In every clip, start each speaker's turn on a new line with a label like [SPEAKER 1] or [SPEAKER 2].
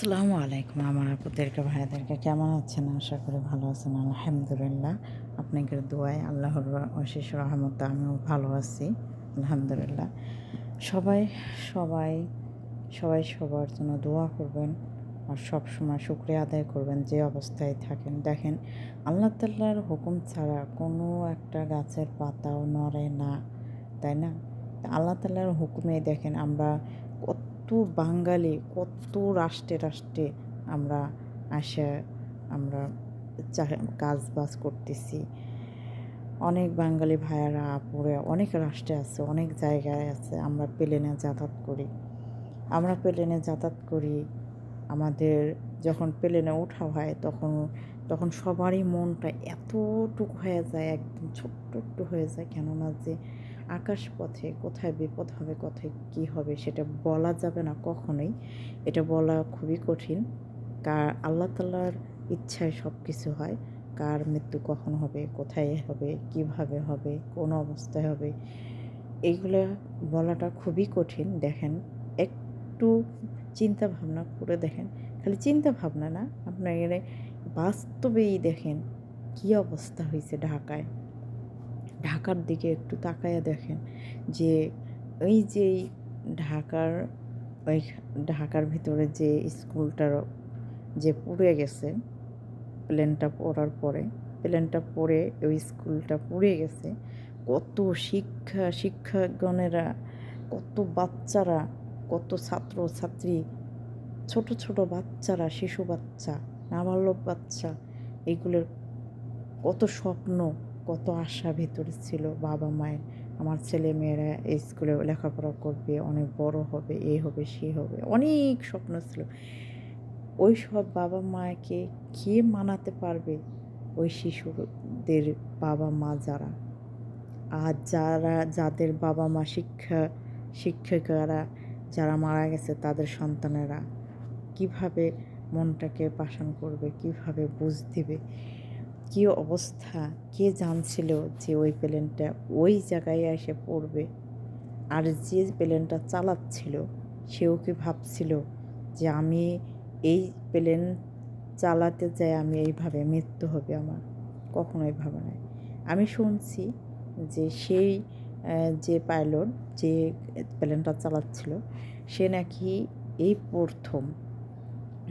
[SPEAKER 1] আসসালামু আলাইকুম আমার আপুদেরকে, ভাইদেরকে কেমন আছেন? আশা করি ভালো আছেন, আলহামদুলিল্লাহ। আপনাদের দোয়ায় আল্লাহর অশেষ রহমত, আমিও ভালো আছি, আলহামদুলিল্লাহ। সবাই সবাই সবাই সবার জন্য দোয়া করবেন আর সব সময় শুক্রিয়া আদায় করবেন যে অবস্থায় থাকেন। দেখেন, আল্লাহ তাল্লাহর হুকুম ছাড়া কোনো একটা গাছের পাতাও নড়ে না, তাই না? আল্লাহ তাল্লাহর হুকুমে দেখেন আমরা কত বাঙালি, কত রাষ্ট্রে রাষ্ট্রে আমরা আসে, আমরা কাজ বাজ করতেছি। অনেক বাঙালি ভাইয়ারা, আপুরে অনেক রাষ্ট্রে আছে, অনেক জায়গায় আছে, আমরা প্লেনে যাতায়াত করি। আমরা প্লেনে যাতায়াত করি, আমাদের যখন প্লেনে ওঠা হয় তখন তখন সবারই মনটা এতটুকু হয়ে যায়, একদম ছোট্ট একটু হয়ে যায়, কেননা যে আকাশ পথে কোথায় বিপদ হবে, কোথায় কী হবে সেটা বলা যাবে না কখনোই। এটা বলা খুবই কঠিন। কার, আল্লাহ তাল্লার ইচ্ছায় সব কিছু হয়। কার মৃত্যু কখন হবে, কোথায় হবে, কীভাবে হবে, কোন অবস্থায় হবে এইগুলো বলাটা খুবই কঠিন। দেখেন, একটু চিন্তা ভাবনা করে দেখেন। খালি চিন্তা ভাবনা না, আপনার এখানে বাস্তবেই দেখেন কী অবস্থা হয়েছে ঢাকায়। ঢাকার দিকে একটু তাকায়া দেখেন যে ওই যে ঢাকার, ওই ঢাকার ভিতরে যে স্কুলটার যে পুড়ে গেছে, প্লেনটা পড়ার পরে, প্লেনটা পড়ে ওই স্কুলটা পুড়ে গেছে, কত শিক্ষা, শিক্ষাগণেরা, কত বাচ্চারা, কত ছাত্র, ছাত্রী, ছোট ছোট বাচ্চারা, শিশু বাচ্চা, নাবালক বাচ্চা, এগুলোর কত স্বপ্ন কত আশা ভেতরে ছিল বাবা মায়ের। আমার ছেলে মেয়েরা স্কুলে লেখাপড়া করবে, অনেক বড় হবে, এ হবে, সে হবে, অনেক স্বপ্ন ছিল। ওই সব বাবা মাকে কে মানাতে পারবে? ওই শিশুদের বাবা মা যারা। আর যারা, যাদের বাবা মা শিক্ষা, শিক্ষিকারা যারা মারা গেছে, তাদের সন্তানেরা কীভাবে মনটাকে পাশান করবে, কীভাবে বুঝ দিবে? কী অবস্থা? কে জানছিল যে ওই প্লেনটা ওই জায়গায় এসে পড়বে? আর যে প্লেনটা চালাচ্ছিল, সেও কি ভাবছিল যে আমি এই প্লেন চালাতে যাই আমি এইভাবে মৃত্যু হবে আমার? কখনোই ভাবে নাই। আমি শুনছি যে সেই যে পাইলট যে প্লেনটা চালাচ্ছিল, সে নাকি এই প্রথম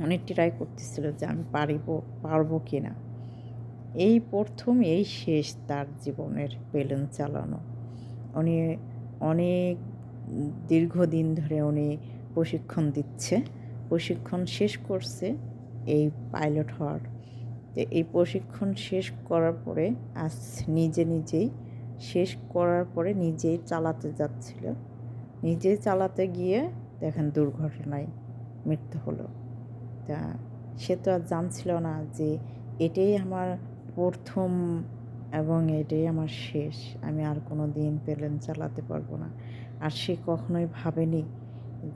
[SPEAKER 1] অনেক ট্রাই করতেছিল যে আমি পারিব, পারব কি না এই প্রথম এই শেষ তার জীবনের প্লেন চালানো। উনি অনেক দীর্ঘদিন ধরে উনি প্রশিক্ষণ দিচ্ছে। প্রশিক্ষণ শেষ করছে এই পাইলট হওয়ার। তো এই প্রশিক্ষণ শেষ করার পরে আজ নিজে নিজেই, শেষ করার পরে নিজেই চালাতে যাচ্ছিল। নিজেই চালাতে গিয়ে দেখেন দুর্ঘটনায় মৃত্যু হলো। তা সে তো আর জানছিল না যে এটাই আমার প্রথম এবং এটাই আমার শেষ। আমি আর কোনো দিন প্লেন চালাতে পারব না। আর সে কখনোই ভাবেনি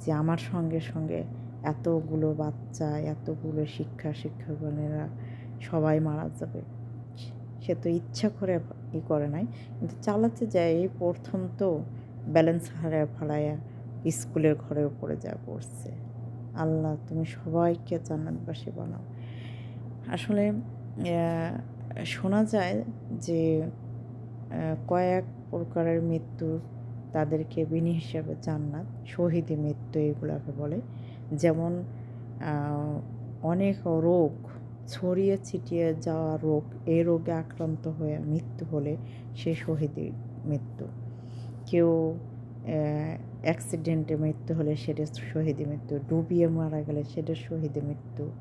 [SPEAKER 1] যে আমার সঙ্গে সঙ্গে এতগুলো বাচ্চা, এতগুলো শিক্ষা, শিক্ষকগণেরা সবাই মারা যাবে। সে তো ইচ্ছা করে ই করে নাই। কিন্তু চালাতে যায় এই প্রথম তো ব্যালেন্স হারায় ফালাইয়া স্কুলের ঘরের উপরে যা পড়ছে। আল্লাহ, তুমি সবাইকে জান্নাতবাসী বানাও। আসলে শোনা যায় যে কয়েক প্রকারের মৃত্যু তাদেরকে বিনি হিসাবে জান্নাত, শহীদি মৃত্যু এগুলোকে বলে। যেমন অনেক রোগ, ছড়িয়ে ছিটিয়ে যাওয়া রোগ এই রোগে আক্রান্ত হয়ে মৃত্যু হলে সে শহীদি মৃত্যু। কেউ অ্যাক্সিডেন্টে মৃত্যু হলে সেটা শহীদি মৃত্যু, ডুবিয়ে মারা গেলে সেটা শহীদি মৃত্যু।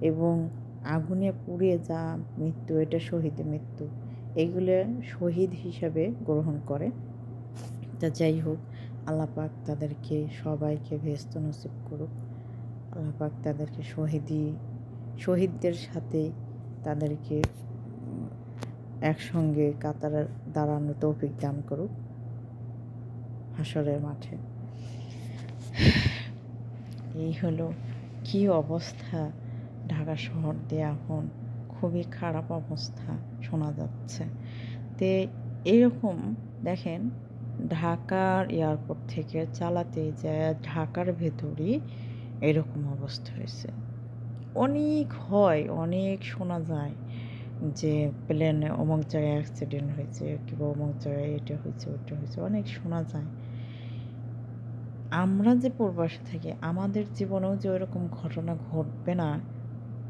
[SPEAKER 1] এবং আগুনে পুড়ে যা মৃত্যু, এটা শহীদের মৃত্যু। এগুলো শহীদ হিসাবে গ্রহণ করে। তা যাই হোক আল্লাপাক তাদেরকে সবাইকে ভেস্ত নসিব করুক। আল্লাপাক তাদেরকে শহীদি, শহীদদের সাথে তাদেরকে একসঙ্গে কাতার দাঁড়ানো তৌফিক দান করুক হাসরের মাঠে। এই হলো কি অবস্থা ঢাকা শহর দিয়ে এখন খুবই খারাপ অবস্থা শোনা যাচ্ছে। তে এরকম দেখেন ঢাকার এয়ারপোর্ট থেকে চালাতে যায়, ঢাকার ভেতরই এরকম অবস্থা হয়েছে। অনেক হয়, অনেক শোনা যায় যে প্লেনে অমুক জায়গায় অ্যাক্সিডেন্ট হয়েছে, কিংবা অমুক জায়গায় এটা হয়েছে ওটা হয়েছে, অনেক শোনা যায়। আমরা যে প্রবাসে থাকি, আমাদের জীবনেও যে ওইরকম ঘটনা ঘটবে না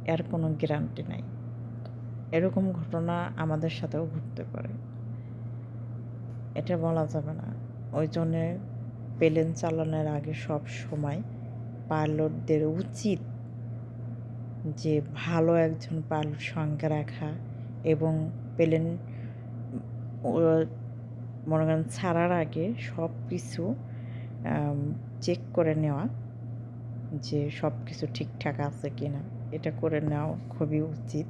[SPEAKER 1] এর কোনো গ্যারান্টি নাই। এরকম ঘটনা আমাদের সাথেও ঘটতে পারে। এটা বলা যাবে না। ওই জন্যে প্লেন চালানোর আগে সব সময় পাইলটদের উচিত যে ভালো একজন পাইলট সঙ্গে রাখা এবং প্লেন মনে করেন ছাড়ার আগে সব কিছু চেক করে নেওয়া যে সব কিছু ঠিকঠাক আছে কি না এটা করে নেওয়া খুবই উচিত।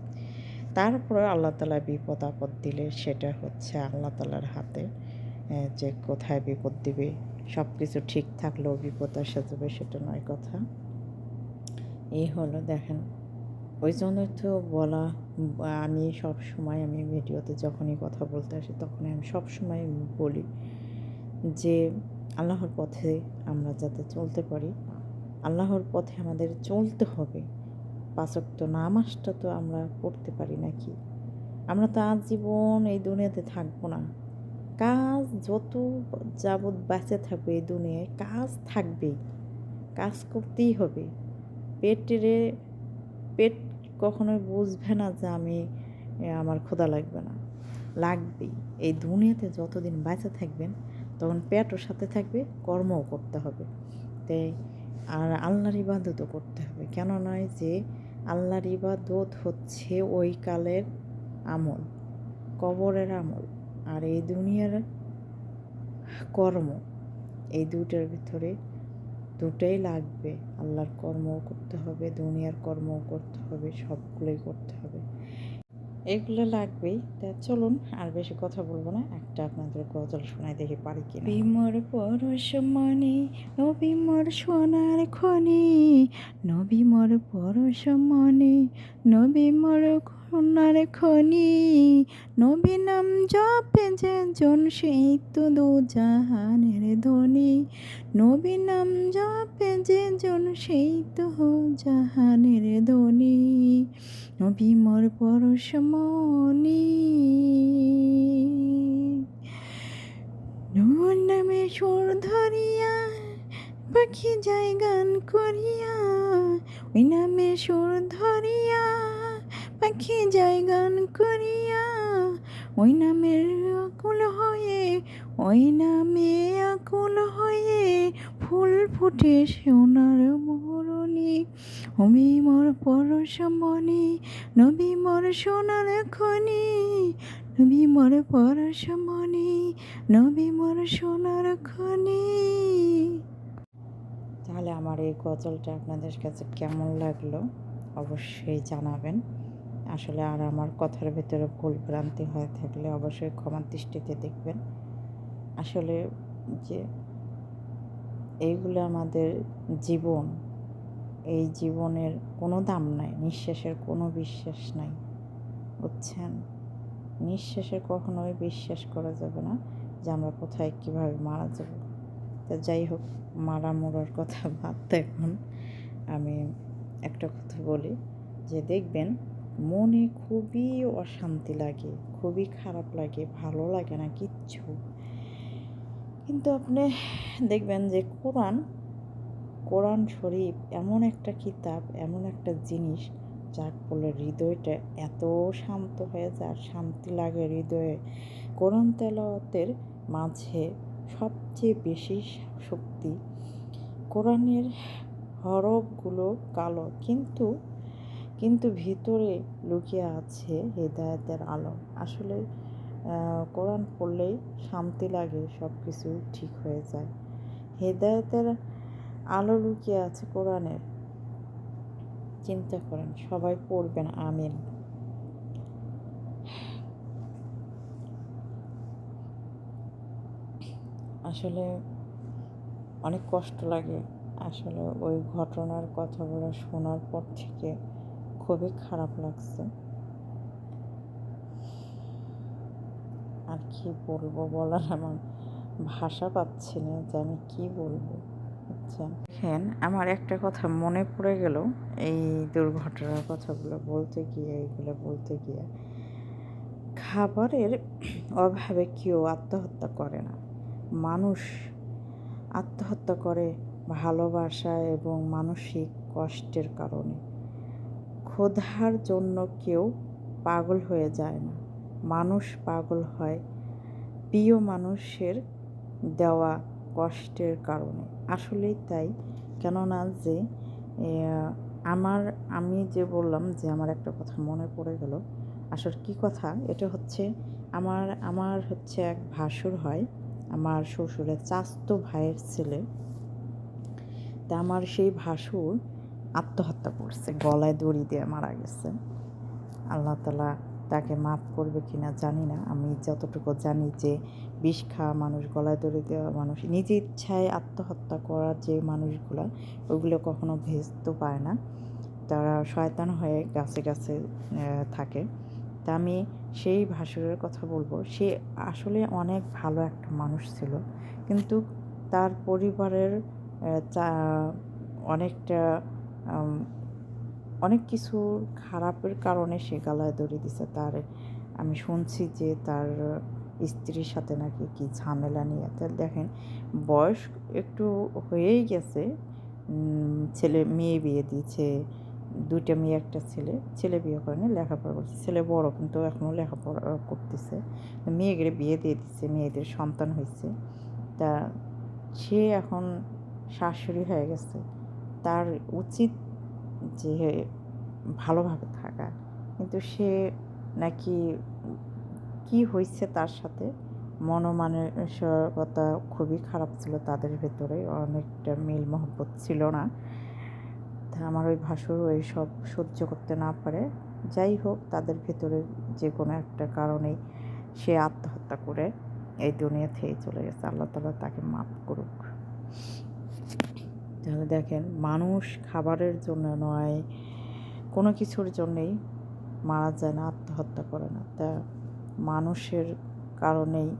[SPEAKER 1] তারপরে আল্লাহ তালা বিপদ আপদ দিলে সেটা হচ্ছে আল্লাহ তালার হাতে যে কোথায় বিপদ দিবে সব কিছু ঠিক থাকলেও বিপদ আসা যাবে সেটা নয় কথা। এই হলো দেখেন, ওই জন্যই তো বলা, আমি সব সময় আমি ভিডিওতে যখনই কথা বলতে আসি তখনই আমি সব সময় বলি যে আল্লাহর পথে আমরা যাতে চলতে পারি, আল্লাহর পথে আমাদের চলতে হবে। পাঁচক্ত নামাজটা তো আমরা পড়তে পারি নাকি? আমরা তো আজীবন এই দুনিয়াতে থাকব না। কাজ যত যাবৎ বেঁচে থাকবে এই দুনিয়ায়, কাজ থাকবেই। কাজ করতেই হবে। পেটেরে পেট কখনোই বুঝবে না যে আমি আমার ক্ষুধা লাগবে না। লাগবেই। এই দুনিয়াতে যতদিন বেঁচে থাকবেন, তখন পেটও সাথে থাকবে, কর্মও করতে হবে। তাই আর আল্লাহর ইবাদতও করতে হবে। কেন নয় যে আল্লাহর ইবাদত হচ্ছে ওই কালের আমল, কবরের আমল আর এই দুনিয়ার কর্ম। এই দুটার ভিতরে দুটাই লাগবে। আল্লাহর কর্মও করতে হবে, দুনিয়ার কর্মও করতে হবে, সবগুলোই করতে হবে। এগুলো লাগবেই। তা চলুন, আর বেশি কথা বলব না। একটা আপনাদের গজল শোনাই দেখি পারি কি বিমর পরশ মনে নবিমর সোনার খনি। নবীমর পরশ মনে নবীমর সোনার খনি, নবী নাম জপে যে জন সেই তো দু জাহানের ধ্বনি। নবী নাম জপে যে জন সেই তো জাহানের ধ্বনি। নবী মোর পরশমণি নূর নামে সুর ধরিয়া, পাখি যায় গান করিয়া, ওই নামে সুর ধরিয়া পাখি যায় গান করিয়া, ওই নামের আকুল হয়ে, ওই নামে আকুল হয়ে ফুল ফুটে সোনার মরণি অমি মোর পরশমণি নবী মোর সোনার খনি, নবী মোর পরশমণি নবী মোর সোনার খনি। তাহলে আমার এই গজলটা আপনাদের কাছে কেমন লাগল? অবশ্যই জানাবেন। আসলে আর আমার কথার ভেতরে ভুল ভ্রান্তি হয়ে থাকলে অবশ্যই ক্ষমার দৃষ্টিতে দেখবেন। আসলে যে এইগুলো আমাদের জীবন, এই জীবনের কোনো দাম নাই, নিঃশ্বাসের কোনো বিশ্বাস নাই, বুঝছেন? নিঃশ্বাসের কখনোই বিশ্বাস করা যাবে না যে আমরা কোথায় কীভাবে মারা যাব। তো যাই হোক, মারা মোড়ার কথা বাদ এখন আমি একটা কথা বলি, যে দেখবেন মনে খুবই অশান্তি লাগে, খুবই খারাপ লাগে, ভালো লাগে না কিচ্ছু। কিন্তু আপনি দেখবেন যে কোরআন কোরআন শরীফ এমন একটা কিতাব, এমন একটা জিনিস যার ফলে হৃদয়টা এত শান্ত হয়ে যায় শান্তি লাগে হৃদয়ে। কোরআন তেলাওয়াতের মাঝে সবচেয়ে বেশি শক্তি কোরআনের হরফগুলো কালো, কিন্তু কিন্তু ভিতরে লুকিয়ে আছে হৃদায়তের আলো। আসলে কোরআন পড়লেই শান্তি লাগে সব কিছু ঠিক হয়ে যায়। হেদায়তের আলো লুকিয়ে আছে কোরআনের চিন্তা করেন, সবাই পড়বেন, আমিন। আসলে অনেক কষ্ট লাগে আসলে ওই ঘটনার কথাগুলো শোনার পর থেকে। খুবই খারাপ লাগছে। আর কি বলব বলার আমার ভাষা পাচ্ছি না যে আমি কি বলব। আচ্ছা দেখেন, আমার একটা কথা মনে পড়ে গেল, এই দুর্ঘটনার কথাগুলো বলতে গিয়ে, এইগুলো বলতে গিয়ে। খাবারের অভাবে কেউ আত্মহত্যা করে না। মানুষ আত্মহত্যা করে ভালোবাসা এবং মানসিক কষ্টের কারণে। ক্ষুধার জন্য কেউ পাগল হয়ে যায় না। মানুষ পাগল হয় প্রিয় মানুষের দেওয়া কষ্টের কারণে। আসলেই তাই। কেননা যে আমার, আমি যে বললাম যে আমার একটা কথা মনে পড়ে গেল, আসলে কি কথা? এটা হচ্ছে আমার আমার হচ্ছে এক ভাসুর হয়, আমার শ্বশুরের চাস্তো ভাইয়ের ছেলে। তা আমার সেই ভাসুর আত্মহত্যা করছে, গলায় দড়ি দিয়ে মারা গেছে। আল্লাহ তালা তাকে মাফ করবে কি না জানি না। আমি যতটুকু জানি যে বিষ খাওয়া মানুষ, গলায় দড়ি দেওয়া মানুষ, নিজে ইচ্ছায় আত্মহত্যা করার যে মানুষগুলো, ওইগুলো কখনো ভেস্ত পায় না। তারা শয়তান হয়ে গাছে গাছে থাকে। তা আমি সেই ভাসুরের কথা বলব। সে আসলে অনেক ভালো একটা মানুষ ছিল। কিন্তু তার পরিবারের অনেকটা অনেক কিছু খারাপের কারণে সে গালায় দড়ি দিছে। তার, আমি শুনছি যে তার স্ত্রীর সাথে নাকি কি ঝামেলা নিয়ে। তাহলে দেখেন, বয়স একটু হয়েই গেছে। ছেলে, মেয়ে বিয়ে দিয়েছে। দুইটা মেয়ে, একটা ছেলে। ছেলে বিয়ে করেনি, লেখাপড়া করছে। ছেলে বড়, কিন্তু এখনও লেখাপড়া করতেছে। মেয়ে মেয়েকে বিয়ে দিয়ে দিচ্ছে, মেয়েদের সন্তান হয়েছে। তা সে এখন শাশুড়ি হয়ে গেছে। তার উচিত যে ভালোভাবে থাকা। কিন্তু সে নাকি কি হয়েছে তার সাথে? মনোমানসিকতা খুবই খারাপ ছিল তাদের ভেতরে। অনেকটা মিল মহব্বত ছিল না। তা আমার ওই ভাসুর ওই সব সহ্য করতে না পারে। যাই হোক, তাদের ভেতরে যে কোনো একটা কারণেই সে আত্মহত্যা করে এই দুনিয়া থেকে চলে গেছে। আল্লাহ তালা তাকে মাফ করুক। তাহলে দেখেন, মানুষ খাবারের জন্য নয়, কোনো কিছুর জন্যেই মারা যায় না, আত্মহত্যা করে না। তা মানুষের কারণেই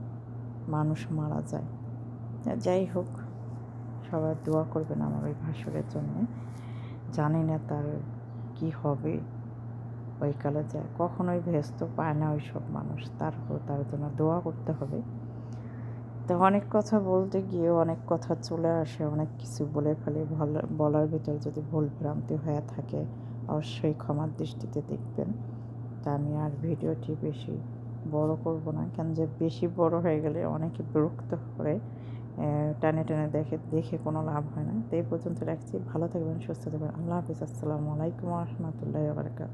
[SPEAKER 1] মানুষ মারা যায়। যাই হোক, সবাই দোয়া করবেন আমার ওই ভাসুরের জন্যে। জানি না তার কি হবে, ওই কালে যায়, কখনোই ভেস্ত পায় না ওই সব মানুষ তারপর তার জন্য দোয়া করতে হবে। তো অনেক কথা বলতে গিয়ে অনেক কথা চলে আসে, অনেক কিছু বলে ফেলে। বলার ভিতর যদি ভুল ভ্রান্তি হয়ে থাকে, অবশ্যই ক্ষমার দৃষ্টিতে দেখবেন। তা আমি আর ভিডিওটি বেশি বড় করব না কেন যে বেশি বড় হয়ে গেলে অনেকে বিরক্ত করে টানে টানে দেখে দেখে কোনো লাভ হয় না। তো এই পর্যন্ত রাখছি। ভালো থাকবেন, সুস্থ থাকবেন। আল্লাহ হাফিজ। আসসালামু আলাইকুম রহমতুল্লাহ বারকাত